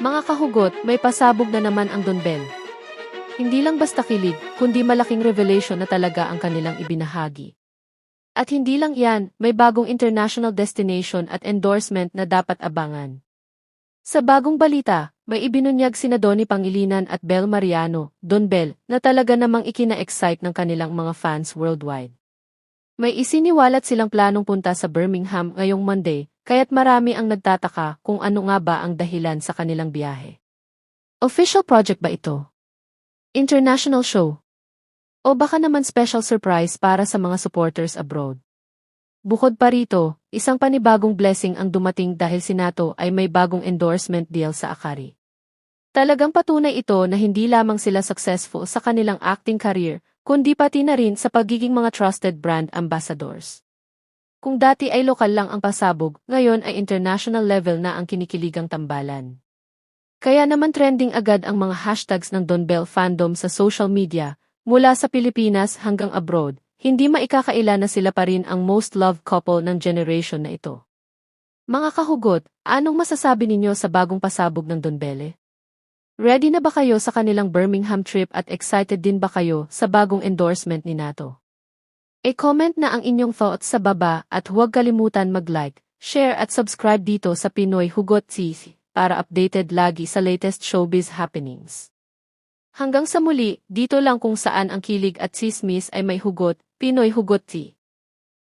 Mga kahugot, may pasabog na naman ang Don. Hindi lang basta kilig, kundi malaking revelation na talaga ang kanilang ibinahagi. At hindi lang yan, may bagong international destination at endorsement na dapat abangan. Sa bagong balita, may ibinunyag sina Donnie Pangilinan at Bel Mariano, Don Bell, na talaga namang ikina-excite ng kanilang mga fans worldwide. May isiniwalat silang planong punta sa Birmingham ngayong Monday, kaya't marami ang nagtataka kung ano nga ba ang dahilan sa kanilang biyahe. Official project ba ito? International show? O baka naman special surprise para sa mga supporters abroad? Bukod pa rito, isang panibagong blessing ang dumating dahil si Nato ay may bagong endorsement deal sa Akari. Talagang patunay ito na hindi lamang sila successful sa kanilang acting career, kundi pati na rin sa pagiging mga trusted brand ambassadors. Kung dati ay lokal lang ang pasabog, ngayon ay international level na ang kinikiligang tambalan. Kaya naman trending agad ang mga hashtags ng Don Bell fandom sa social media, mula sa Pilipinas hanggang abroad, hindi maikakaila na sila pa rin ang most loved couple ng generation na ito. Mga kahugot, anong masasabi ninyo sa bagong pasabog ng Don Belle? Ready na ba kayo sa kanilang Birmingham trip at excited din ba kayo sa bagong endorsement ni NATO? E-comment na ang inyong thoughts sa baba at huwag kalimutan mag-like, share at subscribe dito sa Pinoy Hugot TV para updated lagi sa latest showbiz happenings. Hanggang sa muli, dito lang kung saan ang kilig at sismis ay may hugot, Pinoy Hugot Tea.